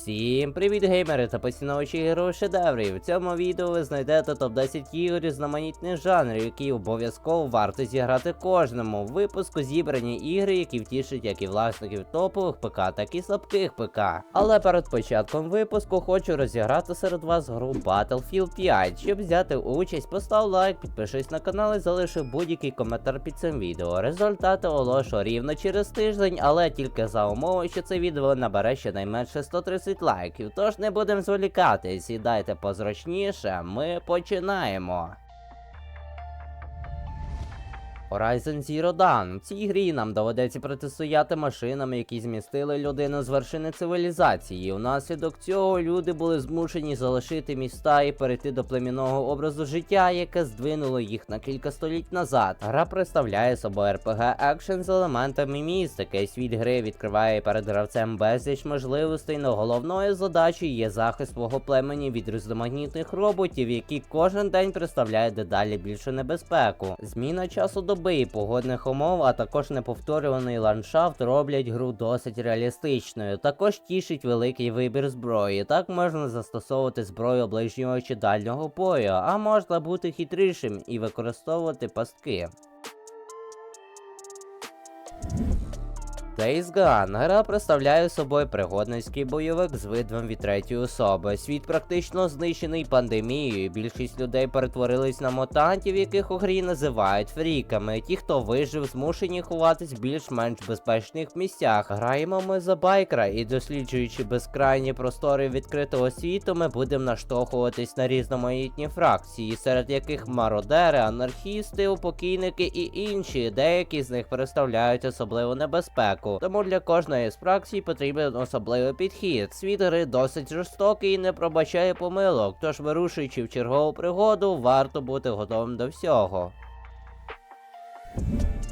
Всім привіт, геймери та поціновувачі ігрових шедеврів. В цьому відео ви знайдете топ-10 ігор різноманітних жанрів, які обов'язково варто зіграти кожному. В випуску зібрані ігри, які втішать як і власників топових ПК, так і слабких ПК. Але перед початком випуску хочу розіграти серед вас гру Battlefield 5. Щоб взяти участь, постав лайк, підпишись на канал і залиши будь-який коментар під цим відео. Результати оголошу рівно через тиждень, але тільки за умови, що це відео набере щонайменше 130 лайків. Тож не будемо зволікати, сідайте позручніше, ми починаємо. Horizon Zero Dawn. В цій грі нам доведеться протистояти машинам, які змістили людину з вершини цивілізації. Унаслідок цього люди були змушені залишити міста і перейти до племінного образу життя, яке здвинуло їх на кілька століть назад. Гра представляє собою RPG екшен з елементами містики. Світ гри відкриває перед гравцем безліч можливостей, но головною задачею є захист свого племені від різноманітних роботів, які кожен день представляють дедалі більшу небезпеку. Зміна часу доби і погодних умов, а також неповторюваний ландшафт роблять гру досить реалістичною. Також тішить великий вибір зброї. Так можна застосовувати зброю ближнього чи дальнього бою, а можна бути хитрішим і використовувати пастки. Days Gone. Гра представляє собою пригодницький бойовик з видом від третьої особи. Світ практично знищений пандемією. Більшість людей перетворились на мутантів, яких у грі називають фріками. Ті, хто вижив, змушені ховатись в більш-менш безпечних місцях. Граємо ми за байкра і досліджуючи безкрайні простори відкритого світу, ми будемо наштовхуватись на різноманітні фракції, серед яких мародери, анархісти, упокійники і інші. Деякі з них представляють особливу небезпеку. Тому для кожної з фракцій потрібен особливий підхід. Світ досить жорстокий і не пробачає помилок, тож вирушуючи в чергову пригоду, варто бути готовим до всього.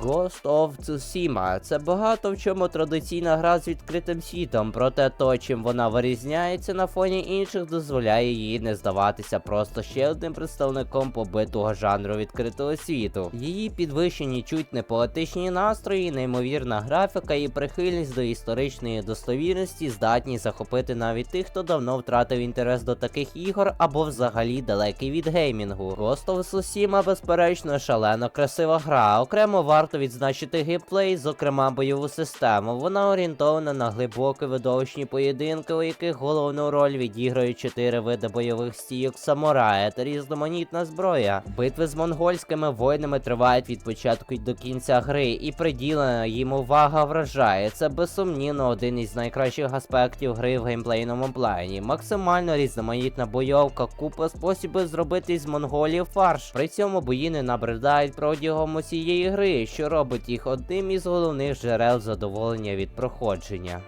Ghost of Tsushima – це багато в чому традиційна гра з відкритим світом, проте то, чим вона вирізняється на фоні інших, дозволяє їй не здаватися просто ще одним представником побитого жанру відкритого світу. Її підвищені чуть не поетичні настрої, неймовірна графіка і прихильність до історичної достовірності здатні захопити навіть тих, хто давно втратив інтерес до таких ігор або взагалі далекий від геймінгу. Ghost of Tsushima, безперечно, шалено красива гра. Окремо варто відзначити геймплей, зокрема бойову систему. Вона орієнтована на глибокі видовищні поєдинки, у яких головну роль відіграють чотири види бойових стійок самурая та різноманітна зброя. Битви з монгольськими воїнами тривають від початку до кінця гри, і приділена їм увага вражає. Це безсумнівно один із найкращих аспектів гри в геймплейному плані. Максимально різноманітна бойовка, купа способів зробити з монголів фарш. При цьому бої не набридають протягом усієї гри, що робить їх одним із головних джерел задоволення від проходження.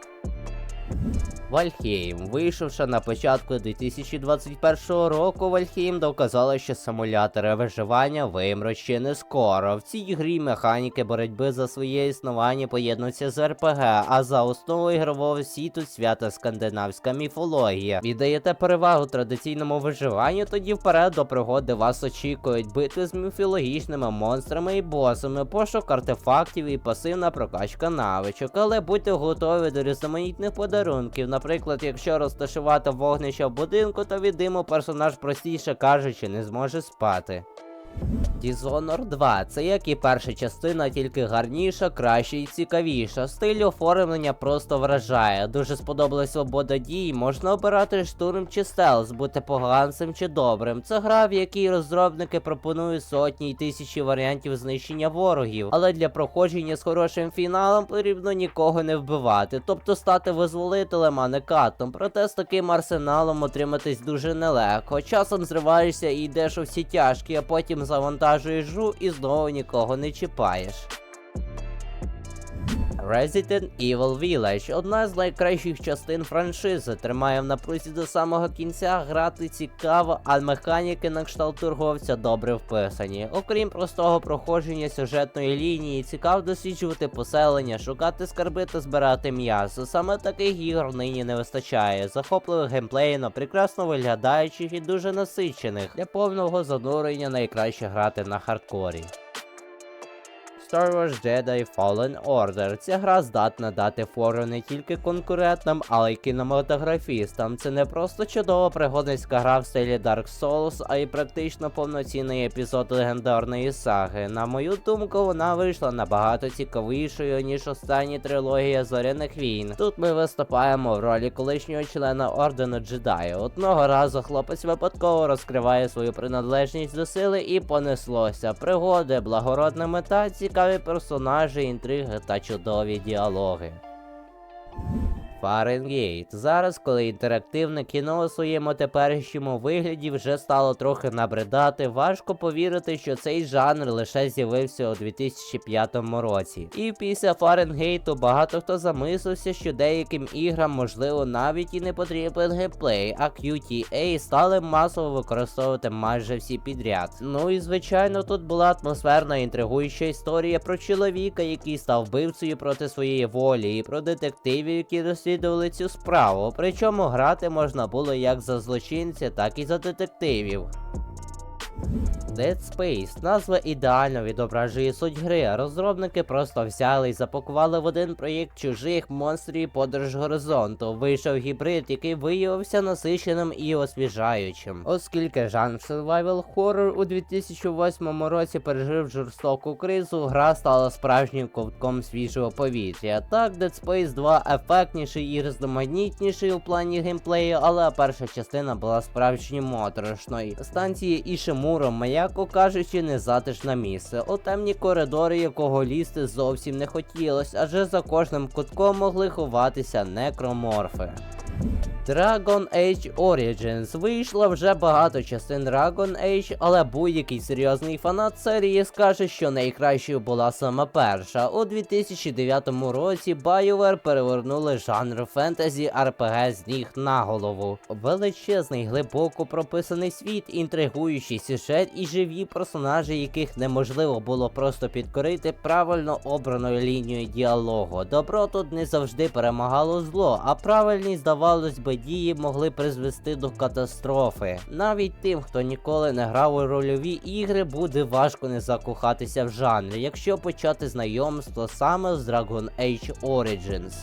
Вальхейм, вийшовши на початку 2021 року, Вальхейм доказала, що симулятори виживання вимруть не скоро. В цій грі механіки боротьби за своє існування поєднуються з РПГ, а за основу ігрового світу свята скандинавська міфологія. Віддаєте перевагу традиційному виживанню, тоді вперед до пригоди вас очікують битви з міфологічними монстрами і босами, пошук артефактів і пасивна прокачка навичок, але будьте готові до різноманітних подарунків. Наприклад, якщо розташувати вогнище в будинку, то від диму персонаж простіше кажучи не зможе спати. Dishonored 2 це як і перша частина, тільки гарніша, краща і цікавіша. Стиль оформлення просто вражає. Дуже сподобалась свобода дій, можна обирати штурм чи стелс, бути поганцем чи добрим. Це гра, в якій розробники пропонують сотні й тисячі варіантів знищення ворогів. Але для проходження з хорошим фіналом потрібно нікого не вбивати, тобто стати визволителем, а не катом. Проте з таким арсеналом отриматись дуже нелегко. Часом зриваєшся і йдеш у всі тяжкі, а потім завантажуєш жу і знову нікого не чіпаєш. Resident Evil Village одна з найкращих частин франшизи. Тримає в напрузі до самого кінця, грати цікаво, а механіки на кшталт торговця добре вписані. Окрім простого проходження сюжетної лінії, цікаво досліджувати поселення, шукати скарби та збирати м'ясо. Саме таких ігор нині не вистачає. Захопливих геймплейно, прекрасно виглядаючих і дуже насичених. Для повного занурення найкраще грати на хардкорі. Star Wars Jedi Fallen Order. Ця гра здатна дати фору не тільки конкурентам, але й кінематографістам. Це не просто чудова пригодницька гра в стилі Dark Souls, а й практично повноцінний епізод легендарної саги. На мою думку, вона вийшла набагато цікавішою, ніж остання трилогія зоряних війн. Тут ми виступаємо в ролі колишнього члена ордену джедаю. Одного разу хлопець випадково розкриває свою приналежність до сили і понеслося. Пригоди, благородна мета, цікаві персонажі, інтриги та чудові діалоги. Фаренгейт. Зараз, коли інтерактивне кіно у своєму теперішньому вигляді вже стало трохи набридати, важко повірити, що цей жанр лише з'явився у 2005 році. І після Фаренгейту багато хто замислився, що деяким іграм можливо навіть і не потрібен геймплей, а QTA стали масово використовувати майже всі підряд. Ну і звичайно, тут була атмосферна інтригуюча історія про чоловіка, який став вбивцею проти своєї волі, і про детективів, які розслідували цю справу. Причому грати можна було як за злочинця, так і за детективів. Dead Space назва ідеально відображує суть гри. Розробники просто взяли і запакували в один проєкт чужих монстрів подорож горизонту. Вийшов гібрид, який виявився насиченим і освіжаючим. Оскільки жанр survival horror у 2008 році пережив жорстоку кризу, гра стала справжнім ковтком свіжого повітря. Так, Dead Space 2 ефектніший і різноманітніший у плані геймплею, але перша частина була справжньо моторошною. Станції Ішимуро, м'яко кажучи, незатишне місце. У темні коридори, якого лізти зовсім не хотілось, адже за кожним кутком могли ховатися некроморфи. Dragon Age Origins вийшло вже багато частин Dragon Age, але будь-який серйозний фанат серії скаже, що найкращою була саме перша. У 2009 році BioWare перевернули жанр фентезі RPG з ніг на голову. Величезний, глибоко прописаний світ, інтригуючий сюжет і живі персонажі, яких неможливо було просто підкорити правильно обраною лінією діалогу. Добро тут не завжди перемагало зло, а правильні, здавалось би, дії могли призвести до катастрофи. Навіть тим, хто ніколи не грав у рольові ігри, буде важко не закохатися в жанрі, якщо почати знайомство саме з Dragon Age Origins.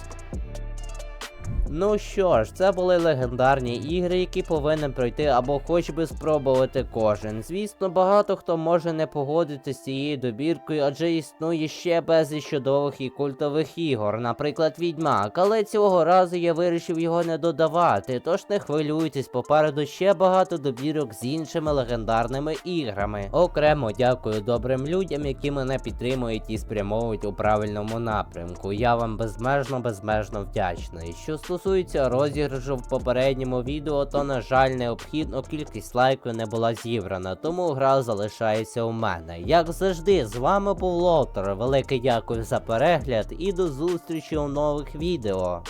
Ну що ж, це були легендарні ігри, які повинен пройти або хоч би спробувати кожен. Звісно, багато хто може не погодитися з цією добіркою, адже існує ще безліч чудових і культових ігор, наприклад, Відьмак, але цього разу я вирішив його не додавати, тож не хвилюйтесь, попереду ще багато добірок з іншими легендарними іграми. Окремо дякую добрим людям, які мене підтримують і спрямовують у правильному напрямку. Я вам безмежно безмежно вдячний. Що стосується розіграшу в попередньому відео, то на жаль необхідно кількість лайків не була зібрана, тому гра залишається у мене. Як завжди, з вами був Лотер. Велике дякую за перегляд і до зустрічі у нових відео.